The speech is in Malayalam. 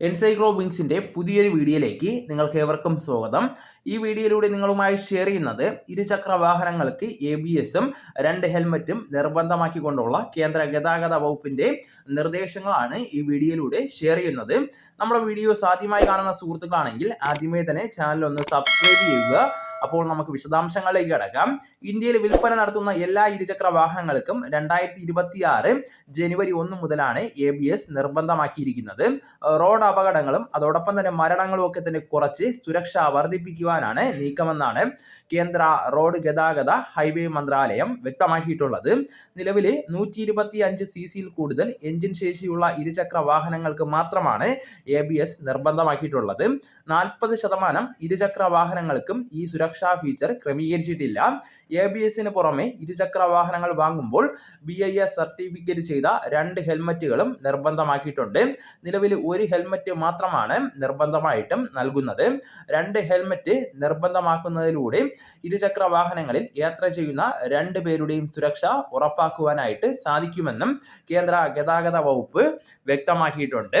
എൻസൈക്ലോബിങ്സിന്റെ പുതിയൊരു വീഡിയോയിലേക്ക് നിങ്ങൾക്ക് ഏവർക്കും സ്വാഗതം. ഈ വീഡിയോയിലൂടെ നിങ്ങളുമായി ഷെയർ ചെയ്യുന്നത് ഇരുചക്ര വാഹനങ്ങൾക്ക് എ ബി എസും രണ്ട് ഹെൽമറ്റും നിർബന്ധമാക്കിക്കൊണ്ടുള്ള കേന്ദ്ര ഗതാഗത വകുപ്പിന്റെ നിർദ്ദേശങ്ങളാണ് ഈ വീഡിയോയിലൂടെ ഷെയർ ചെയ്യുന്നത്. നമ്മുടെ വീഡിയോസ് ആദ്യമായി കാണുന്ന സുഹൃത്തുക്കളാണെങ്കിൽ ആദ്യമേ തന്നെ ചാനൽ ഒന്ന് സബ്സ്ക്രൈബ് ചെയ്യുക. അപ്പോൾ നമുക്ക് വിശദാംശങ്ങളിലേക്ക് കിടക്കാം. ഇന്ത്യയിൽ വിൽപ്പന നടത്തുന്ന എല്ലാ ഇരുചക്ര വാഹനങ്ങൾക്കും രണ്ടായിരത്തി ഇരുപത്തി ആറ് ജനുവരി ഒന്ന് മുതലാണ് എ ബി എസ് നിർബന്ധമാക്കിയിരിക്കുന്നത്. റോഡ് അപകടങ്ങളും അതോടൊപ്പം തന്നെ മരണങ്ങളും ഒക്കെ തന്നെ കുറച്ച് സുരക്ഷ വർദ്ധിപ്പിക്കുവാനാണ് നീക്കമെന്നാണ് കേന്ദ്ര റോഡ് ഗതാഗത ഹൈവേ മന്ത്രാലയം വ്യക്തമാക്കിയിട്ടുള്ളത്. നിലവിൽ നൂറ്റി ഇരുപത്തി അഞ്ച് സി സിയിൽ കൂടുതൽ എഞ്ചിൻ ശേഷിയുള്ള ഇരുചക്ര വാഹനങ്ങൾക്ക് മാത്രമാണ് എ ബി എസ് നിർബന്ധമാക്കിയിട്ടുള്ളത്. നാൽപ്പത് ശതമാനം ഇരുചക്ര വാഹനങ്ങൾക്കും ഈ സുരക്ഷാ ഫീച്ചർ ക്രമീകരിച്ചിട്ടില്ല. എ ബി എസിന് പുറമെ ഇരുചക്ര വാഹനങ്ങൾ വാങ്ങുമ്പോൾ ബി ഐ എസ് സർട്ടിഫിക്കറ്റ് ചെയ്ത രണ്ട് ഹെൽമറ്റുകളും നിർബന്ധമാക്കിയിട്ടുണ്ട്. നിലവിൽ ഒരു ഹെൽമറ്റ് മാത്രമാണ് നിർബന്ധമായിട്ടും നൽകുന്നത്. രണ്ട് ഹെൽമറ്റ് നിർബന്ധമാക്കുന്നതിലൂടെ ഇരുചക്ര വാഹനങ്ങളിൽ യാത്ര ചെയ്യുന്ന രണ്ട് പേരുടെയും സുരക്ഷ ഉറപ്പാക്കുവാനായിട്ട് സാധിക്കുമെന്നും കേന്ദ്ര ഗതാഗത വകുപ്പ് വ്യക്തമാക്കിയിട്ടുണ്ട്.